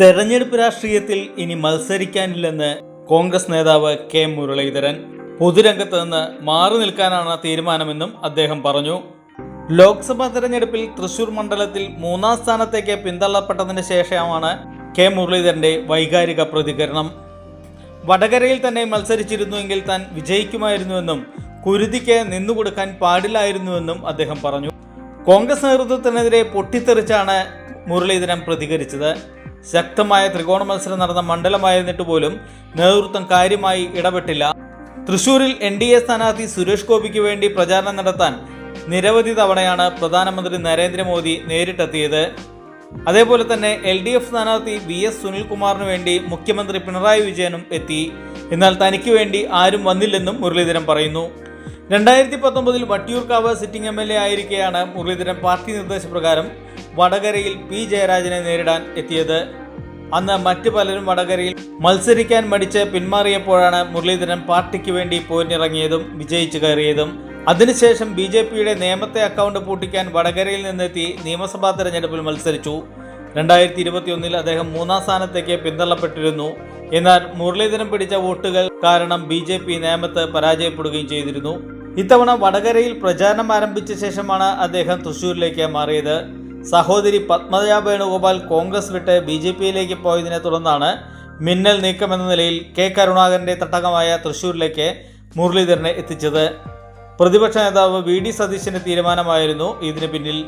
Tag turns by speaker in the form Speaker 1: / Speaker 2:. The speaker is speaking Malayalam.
Speaker 1: തെരഞ്ഞെടുപ്പ് രാഷ്ട്രീയത്തിൽ ഇനി മത്സരിക്കാനില്ലെന്ന് കോൺഗ്രസ് നേതാവ് കെ മുരളീധരൻ. പൊതുരംഗത്ത് നിന്ന് മാറി നിൽക്കാനാണ് തീരുമാനമെന്നും അദ്ദേഹം പറഞ്ഞു. ലോക്സഭാ തെരഞ്ഞെടുപ്പിൽ തൃശൂർ മണ്ഡലത്തിൽ മൂന്നാം സ്ഥാനത്തേക്ക് പിന്തള്ളപ്പെട്ടതിന് ശേഷമാണ് കെ മുരളീധരന്റെ വൈകാരിക പ്രതികരണം. വടകരയിൽ തന്നെ മത്സരിച്ചിരുന്നുവെങ്കിൽ താൻ വിജയിക്കുമായിരുന്നുവെന്നും കുരുതിക്ക് നിന്നുകൊടുക്കാൻ പാടില്ലായിരുന്നുവെന്നും അദ്ദേഹം പറഞ്ഞു. കോൺഗ്രസ് നേതൃത്വത്തിനെതിരെ പൊട്ടിത്തെറിച്ചാണ് മുരളീധരൻ പ്രതികരിച്ചത്. ശക്തമായ ത്രികോണ മത്സരം നടന്ന മണ്ഡലമായിരുന്നിട്ട് പോലും നേതൃത്വം കാര്യമായി ഇടപെട്ടില്ല. തൃശൂരിൽ എൻ ഡി എ സ്ഥാനാർത്ഥി സുരേഷ് ഗോപിക്ക് വേണ്ടി പ്രചാരണം നടത്താൻ നിരവധി തവണയാണ് പ്രധാനമന്ത്രി നരേന്ദ്രമോദി നേരിട്ടെത്തിയത്. അതേപോലെ തന്നെ എൽ ഡി എഫ് സ്ഥാനാർത്ഥി വി എസ് സുനിൽകുമാറിന് വേണ്ടി മുഖ്യമന്ത്രി പിണറായി വിജയനും എത്തി. എന്നാൽ തനിക്ക് വേണ്ടി ആരും വന്നില്ലെന്നും മുരളീധരൻ പറയുന്നു. രണ്ടായിരത്തി പത്തൊമ്പതിൽ Vattiyoorkavu sitting M L A ആയിരിക്കെയാണ് Muraleedharan party നിർദ്ദേശപ്രകാരം വടകരയിൽ പി ജയരാജനെ നേരിടാൻ എത്തിയത്. അന്ന് മറ്റു പലരും വടകരയിൽ മത്സരിക്കാൻ മടിച്ച് പിന്മാറിയപ്പോഴാണ് മുരളീധരൻ പാർട്ടിക്ക് വേണ്ടി പോരിനിറങ്ങിയതും വിജയിച്ചു കയറിയതും. അതിനുശേഷം ബി ജെ പിയുടെ നേമത്തെ അക്കൗണ്ട് പൂട്ടിക്കാൻ വടകരയിൽ നിന്നെത്തി നിയമസഭാ തെരഞ്ഞെടുപ്പിൽ മത്സരിച്ചു. രണ്ടായിരത്തി ഇരുപത്തിയൊന്നിൽ അദ്ദേഹം മൂന്നാം സ്ഥാനത്തേക്ക് പിന്തള്ളപ്പെട്ടിരുന്നു. എന്നാൽ മുരളീധരൻ പിടിച്ച വോട്ടുകൾ കാരണം ബി ജെ പി നേമത്ത് പരാജയപ്പെടുകയും ചെയ്തിരുന്നു. ഇത്തവണ വടകരയിൽ പ്രചാരണം ആരംഭിച്ച ശേഷമാണ് അദ്ദേഹം തൃശൂരിലേക്ക് മാറിയത്. സഹോദരി പത്മജ വേണുഗോപാൽ കോൺഗ്രസ് വിട്ട് ബി ജെ പിയിലേക്ക് പോയതിനെ തുടർന്നാണ് മിന്നൽ നീക്കമെന്ന നിലയിൽ കെ കരുണാകരന്റെ തട്ടകമായ തൃശൂരിലേക്ക് മുരളീധരനെ എത്തിച്ചത്. പ്രതിപക്ഷ നേതാവ് വി ഡി സതീശന്റെ തീരുമാനമായിരുന്നു ഇതിന് പിന്നിൽ.